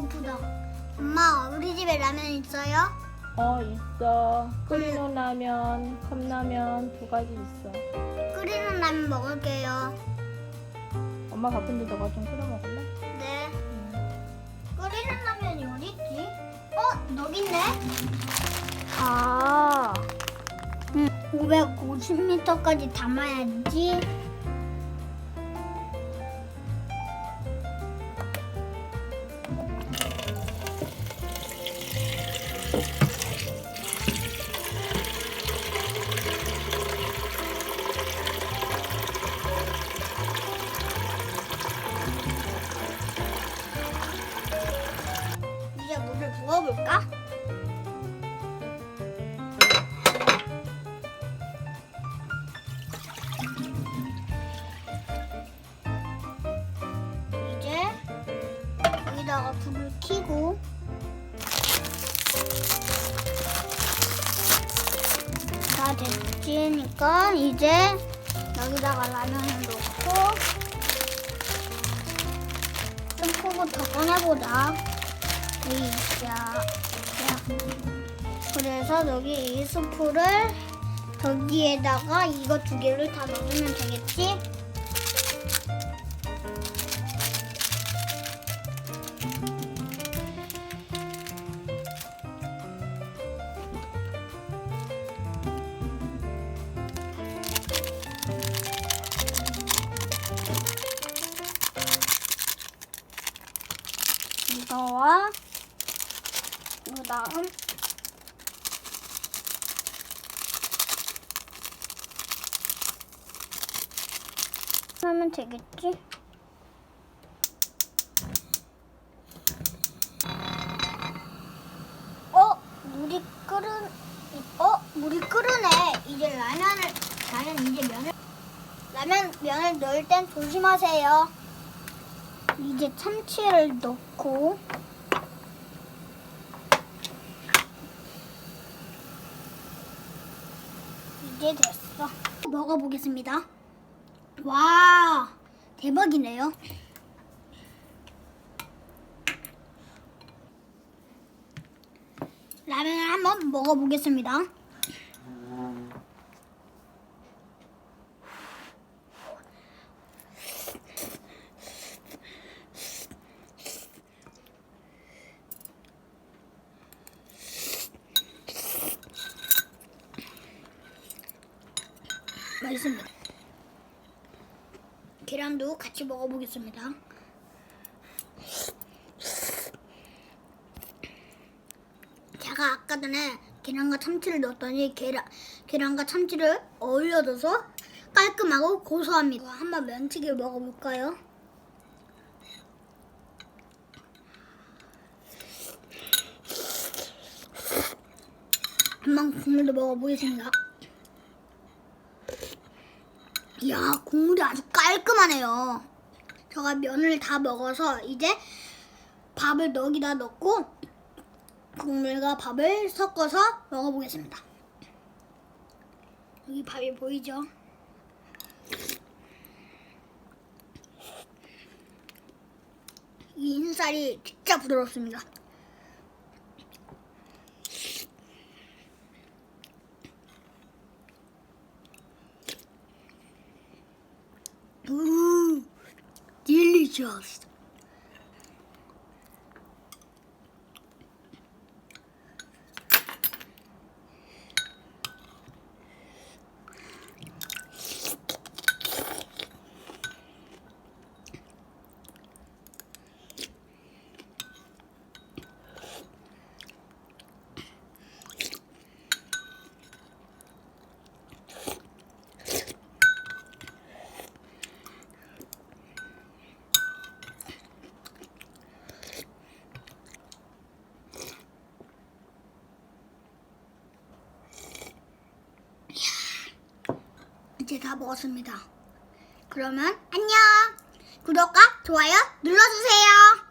배고프다. 엄마, 우리 집에 라면 있어요? 어 있어 끓이는 라면 컵라면 두 가지 있어 끓이는 라면 먹을게요. 엄마 바쁜데 너가 좀 끓여 먹을래? 네. 응. 끓이는 라면이 어디 있지? 어, 여기 있네. 아. 음, 550m까지 담아야지. 물을 부어볼까? 이제 여기다가 불을 켜고 다 됐으니까 이제 여기다가 라면을 넣고 좀 코부터 꺼내보자. 이자 그래서 여기 이 스프를 여기에다가 이거 두 개를 다 넣으면 되겠지? 이거와 그 다음 하면 되겠지? 어? 물이 끓은 어? 물이 끓으네 이제 라면을 나는 이제 면을 라면 면을 넣을 땐 조심하세요 이제 참치를 넣고 이제 됐어. 먹어보겠습니다. 와, 대박이네요. 라면을 한번 먹어보겠습니다. 맛있습니다. 계란도 같이 먹어보겠습니다. 제가 아까 전에 계란과 참치를 넣었더니 계란, 계란과 참치를 어울려줘서 깔끔하고 고소합니다. 한번 면치기를 먹어볼까요? 한번 국물도 먹어보겠습니다. 이야, 국물이 아주 깔끔하네요. 제가 면을 다 먹어서 이제 밥을 여기다 넣고 국물과 밥을 섞어서 먹어보겠습니다. 여기 밥이 보이죠? 이 인살이 진짜 부드럽습니다. just. 다 먹었습니다. 그러면 안녕. 구독과 좋아요 눌러주세요.